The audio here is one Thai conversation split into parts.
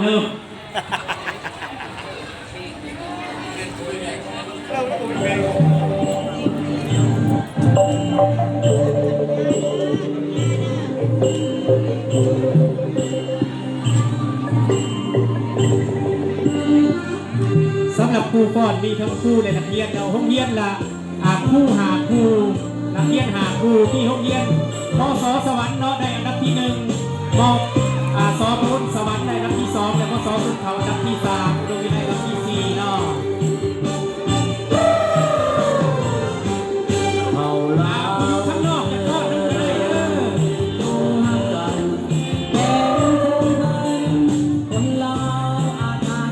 เริ่มสำหรับครูก่อนมีทั้งครูในนักเรียนเราห้องเรียนละอาครูหาครูนักเรียนหาครูที่ห้องเรียนมอสอสวรรค์เนาะได้อันดับที่หนึ่งบอก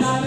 la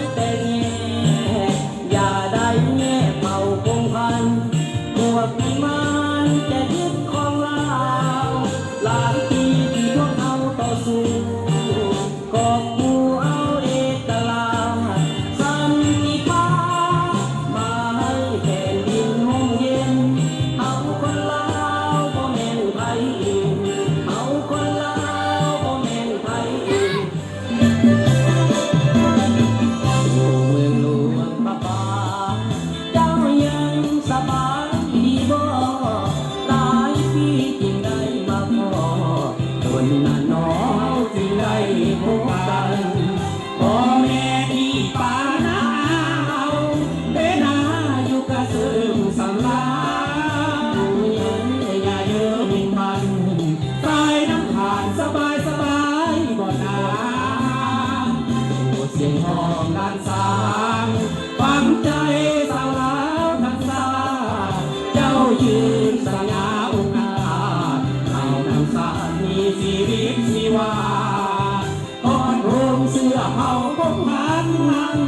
เฮาบ่ผ่านหัง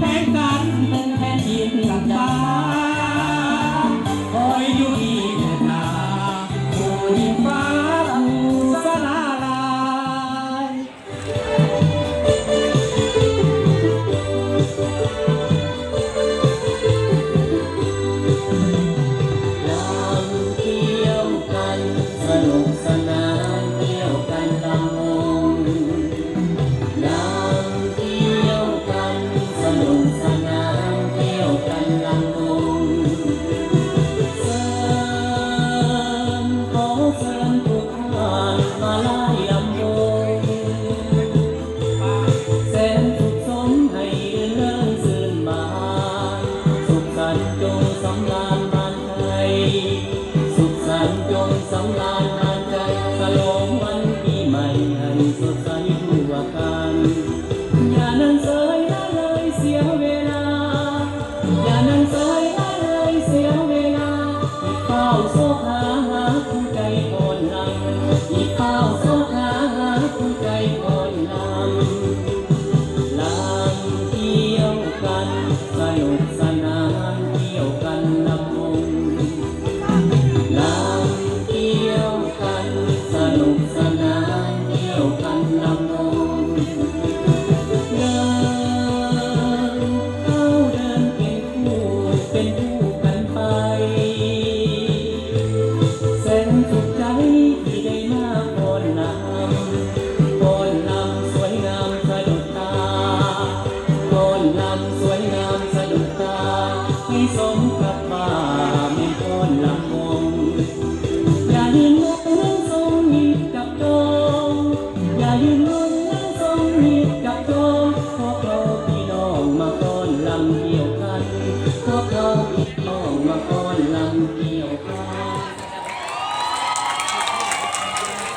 แต่กัน วันจงสำรานใจฉลมันปีใหม่ให้สดสทั่วกันอย่านั่งสยละยเสียเวลา อย่านั่งสยละยเสียเวลาเฝ้าโศก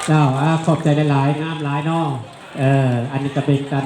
เจ้าขอบใจหลายๆน้ำหลายนอเอออันนี้จะเป็นการ